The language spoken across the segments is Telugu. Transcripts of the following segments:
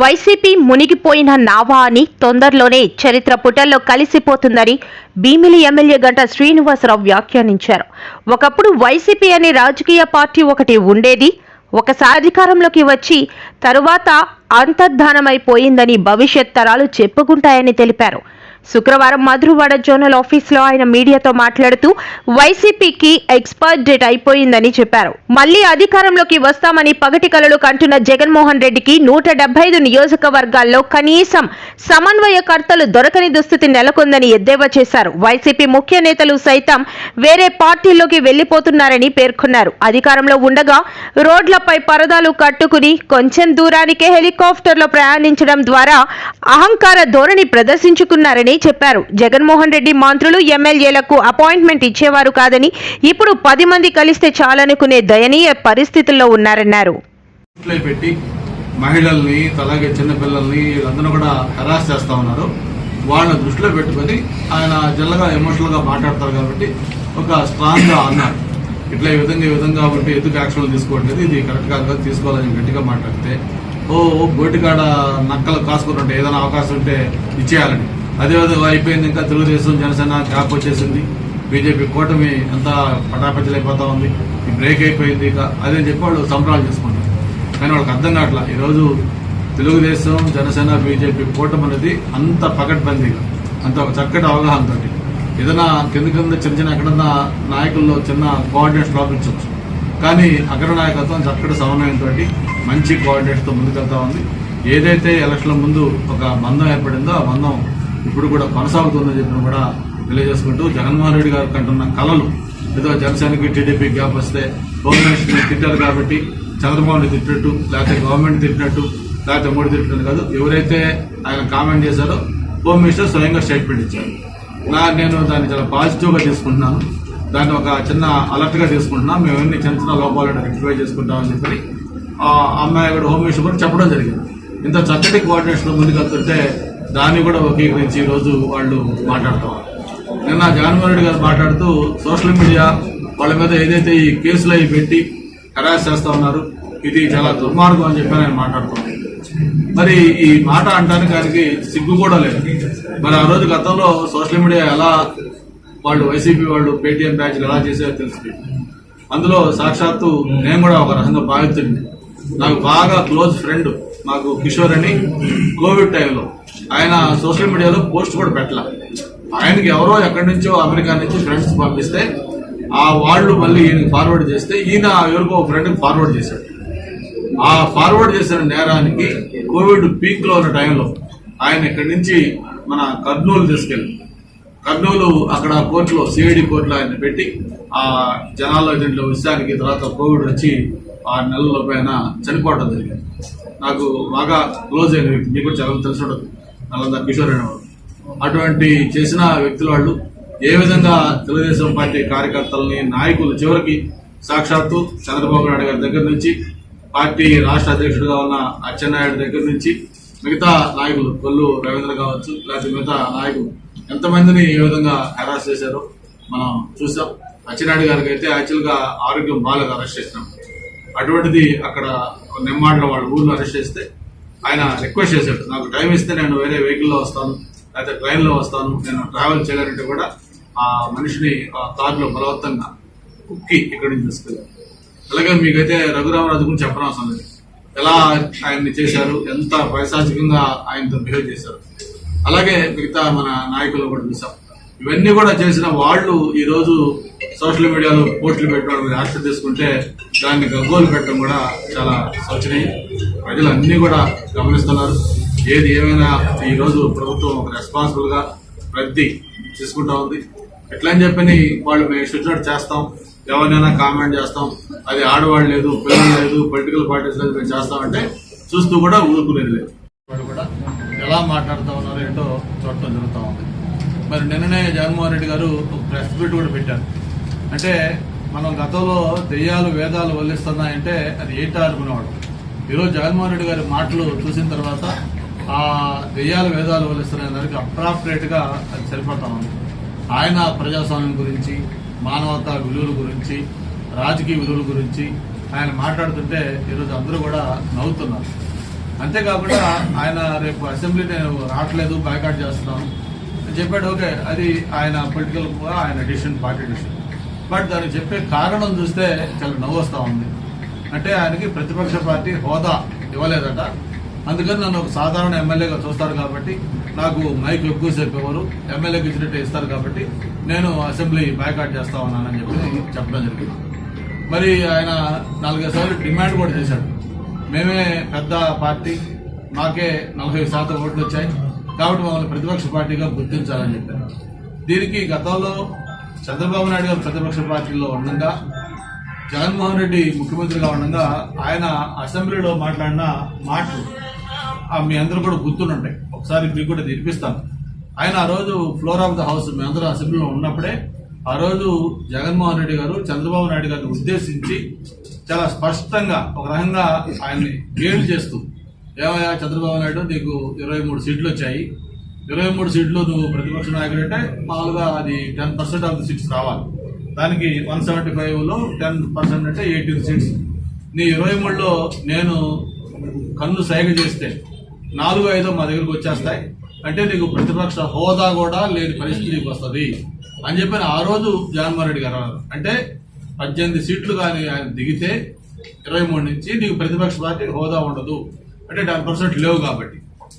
వైసీపీ మునిగిపోయిన నావా అని తొందరలోనే చరిత్ర పుటల్లో కలిసిపోతుందని భీమిలి ఎమ్మెల్యే గంట శ్రీనివాసరావు వ్యాఖ్యానించారు. ఒకప్పుడు వైసీపీ అనే రాజకీయ పార్టీ ఒకటి ఉండేది. ఒకసారి అధికారంలోకి వచ్చి తరువాత అంతర్ధానమైపోయిందని భవిష్యత్ తరాలు చెప్పుకుంటాయని తెలిపారు. శుక్రవారం మధురవాడ జోనల్ ఆఫీస్లో ఆయన మీడియాతో మాట్లాడుతూ వైసీపీకి ఎక్స్పైర్ డేట్ అయిపోయిందని చెప్పారు. మళ్ళీ అధికారంలోకి వస్తామని పగటి కలలు కంటున్న జగన్మోహన్ రెడ్డికి నూట డెబ్బై ఐదు నియోజకవర్గాల్లో కనీసం సమన్వయకర్తలు దొరకని దుస్థితి నెలకొందని ఎద్దేవా చేశారు. వైసీపీ ముఖ్య నేతలు సైతం వేరే పార్టీల్లోకి వెళ్ళిపోతున్నారని పేర్కొన్నారు. అధికారంలో ఉండగా రోడ్లపై పరదాలు కట్టుకుని కొంచెం దూరానికే హెలికాప్టర్లో ప్రయాణించడం ద్వారా అహంకార ధోరణి ప్రదర్శించుకున్నారని చెప్పారు. జగన్మోహన్ రెడ్డి మంత్రులు ఎమ్మెల్యేలకు అపాయింట్మెంట్ ఇచ్చేవారు కాదని ఇప్పుడు పది మంది కలిస్తే చాలనుకునే దయనీయ పరిస్థితుల్లో ఉన్నారన్నారు. మహిళల్ని అలాగే చిన్నపిల్లల్ని వీళ్ళందరూ కూడా హెరాస్ చేస్తా ఉన్నారు. వాళ్ళని దృష్టిలో పెట్టుకొని ఆయన జల్లగా ఎమోషనల్గా మాట్లాడతారు కాబట్టి ఒక స్ట్రాంగ్గా అన్నారు. ఇట్లా ఈ విధంగా ఈ విధంగా ఉంటే ఎందుకు యాక్షన్ తీసుకోవట్లేదు? ఇది కరెక్ట్ కాదు కదా తీసుకోవాలని గట్టిగా మాట్లాడితే. ఓ ఓ బోటికాడ నక్కలు కాసుకున్నట్టు ఏదైనా అవకాశం ఉంటే ఇచ్చేయాలని. అదే విధంగా అయిపోయింది ఇంకా తెలుగుదేశం జనసేన గ్యాప్ వచ్చేసింది. బీజేపీ కూటమి అంతా పటాపంచలైపోతా ఉంది. ఈ బ్రేక్ అయిపోయింది ఇక. అదే చెప్పి వాళ్ళు సంబరాలు చేసుకుంటారు కానీ వాళ్ళకి అర్థం కావట్లా ఈరోజు తెలుగుదేశం జనసేన బీజేపీ కూటమి అనేది అంత పకడ్బందీగా అంత ఒక చక్కటి అవగాహనతో ఏదైనా కింద కింద చిన్న చిన్న ఎక్కడన్నా నాయకుల్లో చిన్న కోఆర్డినేట్స్ లోపించవచ్చు కానీ అగ్ర నాయకత్వం చక్కటి సమన్వయంతో మంచి కోఆర్డినేట్స్తో ముందుకెళ్తా ఉంది. ఏదైతే ఎలక్షన్ల ముందు ఒక బంధం ఏర్పడిందో ఆ బంధం ఇప్పుడు కూడా కొనసాగుతుందని చెప్పిన కూడా తెలియజేసుకుంటూ జగన్మోహన్ రెడ్డి గారు కంటున్న కళలు ఏదో జనసేనకి టీడీపీ గ్యాప్ వస్తే హోమ్ తిట్టారు కాబట్టి చంద్రబాబు నాయుడు తిట్టినట్టు లేకపోతే గవర్నమెంట్ తిట్టినట్టు లేకపోతే మోడీ తిట్టినట్టు కాదు. ఎవరైతే ఆయన కామెంట్ చేశారో హోమ్ మినిస్టర్ స్వయంగా స్టేట్మెంట్ ఇచ్చారు. నా నేను దాన్ని చాలా పాజిటివ్గా తీసుకుంటున్నాను. దాన్ని ఒక చిన్న అలర్ట్గా తీసుకుంటున్నాను. మేము ఎన్ని చిన్న చిన్న లోపాలను రెక్టిఫై చేసుకుంటామని చెప్పి ఆ అమ్మాయి కూడా హోమ్ మినిస్టర్ కూడా చెప్పడం జరిగింది. ఇంత చక్కటి కోఆర్డినేషన్ ముందుకెళ్తుంటే దాన్ని కూడా ఒకీకరించి ఈరోజు వాళ్ళు మాట్లాడతాం నిన్న జగన్మోహన్ రెడ్డి గారు మాట్లాడుతూ సోషల్ మీడియా వాళ్ళ మీద ఏదైతే ఈ కేసులు అవి పెట్టి హెరాస్ చేస్తా ఉన్నారు ఇది చాలా దుర్మార్గం అని చెప్పి ఆయన మాట్లాడుతున్నాను. మరి ఈ మాట అంటానికి ఆయనకి సిగ్గు కూడా లేదు. మరి ఆ రోజు గతంలో సోషల్ మీడియా ఎలా వాళ్ళు వైసీపీ వాళ్ళు పేటీఎం బ్యాచ్లు ఎలా చేసారో తెలుసు అందులో సాక్షాత్తు నేను కూడా ఒక రకంగా బాధితుడిని నాకు బాగా క్లోజ్ ఫ్రెండ్ మాకు కిషోర్ అని. కోవిడ్ టైంలో ఆయన సోషల్ మీడియాలో పోస్ట్ కూడా పెట్టాల. ఆయనకి ఎవరో ఎక్కడి నుంచో అమెరికా నుంచి ఫ్రెండ్స్ పంపిస్తే ఆ వాళ్ళు మళ్ళీ ఈయన ఫార్వర్డ్ చేస్తే ఈయన ఎవరికో ఫ్రెండ్కి ఫార్వర్డ్ చేశాడు. ఆ ఫార్వర్డ్ చేసిన నేరానికి కోవిడ్ పీక్లో ఉన్న టైంలో ఆయన ఇక్కడి నుంచి మన కర్నూలు తీసుకెళ్ళి కర్నూలు అక్కడ కోర్టులో సిఐడి కోర్టులో ఆయన పెట్టి ఆ జనాల్లో దీంట్లో విషయానికి తర్వాత కోవిడ్ వచ్చి ఆరు నెలల పైన చనిపోవడం జరిగింది. నాకు బాగా క్లోజ్ అయిన వ్యక్తి మీకు కూడా చాలా తెలిసి ఉండదు నల్లంద కిషోర్ అనేవాడు అటువంటి చేసిన వ్యక్తుల వాళ్ళు ఏ విధంగా తెలుగుదేశం పార్టీ కార్యకర్తలని నాయకులు చివరికి సాక్షాత్తు చంద్రబాబు నాయుడు గారి దగ్గర నుంచి పార్టీ రాష్ట్ర అధ్యక్షుడిగా ఉన్న అచ్చెన్నాయుడు దగ్గర నుంచి మిగతా నాయకులు కొల్లు రవీంద్ర కావచ్చు లేకపోతే మిగతా నాయకులు ఎంతమందిని ఏ విధంగా హెరాస్ చేశారో మనం చూసాం. అచ్చెన్నాయుడు గారికి అయితే యాక్చువల్గా ఆరోగ్యం బాగాలేదు అరెస్ట్ చేసినాం. అటువంటిది అక్కడ నిమ్మాడ్లో వాళ్ళ ఊళ్ళో అరెస్ట్ చేస్తే ఆయన రిక్వెస్ట్ చేశాడు. నాకు టైం ఇస్తే నేను వేరే వెహికల్లో వస్తాను లేకపోతే ట్రైన్లో వస్తాను నేను ట్రావెల్ చేయాలంటే కూడా ఆ మనిషిని ఆ కారులో బలవంతంగా కుక్కి ఇక్కడి నుంచి తీసుకెళ్ళారు అలాగే మీకైతే రఘురామరాజు గురించి చెప్పనవసరం లేదు. ఎలా ఆయన్ని చేశారు ఎంత పైశాచికంగా ఆయనతో బిహేవ్ చేశారు. అలాగే మిగతా మన నాయకులు కూడా చూసాం. ఇవన్నీ కూడా చేసిన వాళ్ళు ఈరోజు సోషల్ మీడియాలో పోస్టులు పెట్టడం మీద యాక్షన్ తీసుకుంటే దాన్ని గగ్గోలు పెట్టడం కూడా చాలా శోచనీయం ప్రజలు అన్నీ కూడా గమనిస్తున్నారు. ఏది ఏమైనా ఈరోజు ప్రభుత్వం ఒక రెస్పాన్సిబుల్గా ప్రతి తీసుకుంటా ఉంది. ఎట్లా అని చెప్పని వాళ్ళు మేము ఇష్టం చేస్తాం. ఎవరినైనా కామెంట్ చేస్తాం. అది ఆడవాళ్ళు లేదు పిల్లలు లేదు పొలిటికల్ పార్టీస్ లేదు మేము చేస్తామంటే చూస్తూ కూడా ఊరుకునేది లేదు. వాళ్ళు కూడా ఎలా మాట్లాడుతూ ఉన్నారో ఏంటో చూడటం జరుగుతూ ఉంది. మరి నిన్ననే జగన్మోహన్ రెడ్డి గారు ఒక ప్రెస్ మీట్ కూడా పెట్టారు. అంటే మనం గతంలో దెయ్యాలు వేదాలు వల్లిస్తున్నాయంటే అది ఏంటా అనుకునేవాడు. ఈరోజు జగన్మోహన్ రెడ్డి గారి మాటలు చూసిన తర్వాత ఆ దెయ్యాలు వేదాలు వల్లిస్తున్నాయి దానికి అప్రాప్రియేట్గా అది సరిపోతా ఉంది. ఆయన ప్రజాస్వామ్యం గురించి మానవతా విలువల గురించి రాజకీయ విలువల గురించి ఆయన మాట్లాడుతుంటే ఈరోజు అందరూ కూడా నవ్వుతున్నారు. అంతేకాకుండా ఆయన రేపు అసెంబ్లీ నేను రావట్లేదు బాయ్కాట్ చేస్తున్నాను. అని చెప్పాడు ఓకే అది ఆయన పొలిటికల్ ఆయన డిసిషన్ పార్టీ డిసిషన్ బట్ దానికి చెప్పే కారణం చూస్తే చాలా నవ్వు వస్తూ ఉంది. అంటే ఆయనకి ప్రతిపక్ష పార్టీ హోదా ఇవ్వలేదట. అందుకని నన్ను ఒక సాధారణ ఎమ్మెల్యేగా చూస్తారు కాబట్టి నాకు మైక్ ఎక్కువసేపు ఇవ్వరు ఎమ్మెల్యేకి ఇచ్చినట్టు ఇస్తారు కాబట్టి నేను అసెంబ్లీ బాయ్కాట్ చేస్తా ఉన్నానని చెప్పి చెప్పడం జరిగింది. మరి ఆయన నాలుగైదు సార్లు డిమాండ్ కూడా చేశాడు. మేమే పెద్ద పార్టీ మాకే నలభై శాతం ఓట్లు వచ్చాయి. కాబట్టి మమ్మల్ని ప్రతిపక్ష పార్టీగా గుర్తించాలని చెప్పారు. దీనికి గతంలో చంద్రబాబు నాయుడు గారు ప్రతిపక్ష పార్టీలో ఉండగా జగన్మోహన్ రెడ్డి ముఖ్యమంత్రిగా ఉండగా ఆయన అసెంబ్లీలో మాట్లాడిన మాటలు మీ అందరూ కూడా గుర్తుంటాయి ఒకసారి మీకు కూడా వినిపిస్తాను. ఆయన ఆ రోజు ఫ్లోర్ ఆఫ్ ద హౌస్ మీ అందరూ అసెంబ్లీలో ఉన్నప్పుడే ఆ రోజు జగన్మోహన్ రెడ్డి గారు చంద్రబాబు నాయుడు గారిని ఉద్దేశించి చాలా స్పష్టంగా ఒక రకంగా ఆయన్ని గేలు చేస్తూ ఏమయ్యా చంద్రబాబు నాయుడు నీకు ఇరవై మూడు సీట్లు వచ్చాయి. ఇరవై మూడు సీట్లు నువ్వు ప్రతిపక్ష నాయకుడు అంటే మామూలుగా అది ten percent of the seats రావాలి. దానికి వన్ సెవెంటీ ఫైవ్లో టెన్ పర్సెంట్ అంటే ఎయిటీన్ సీట్స్. నీ ఇరవై మూడులో నేను కన్ను సైగ చేస్తే నాలుగు ఐదో మా దగ్గరకు వచ్చేస్తాయి. అంటే నీకు ప్రతిపక్ష హోదా కూడా లేని పరిస్థితి నీకు వస్తుంది అని చెప్పి ఆ రోజు జగన్మోహన్ రెడ్డి గారు అంటే పద్దెనిమిది సీట్లు కానీ ఆయన దిగితే ఇరవై మూడు నుంచి నీకు ప్రతిపక్ష పార్టీ హోదా ఉండదు. అంటే టెన్ పర్సెంట్ లేవు కాబట్టి.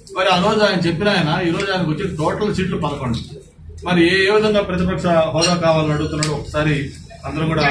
మరి ఆ రోజు ఆయన చెప్పిన ఆయన ఈ రోజు ఆయనకు వచ్చి టోటల్ సీట్లు పదకొండు. మరి ఏ ఏ విధంగా ప్రతిపక్ష హోదా కావాలని అడుగుతున్నాడు ఒకసారి అందరూ కూడా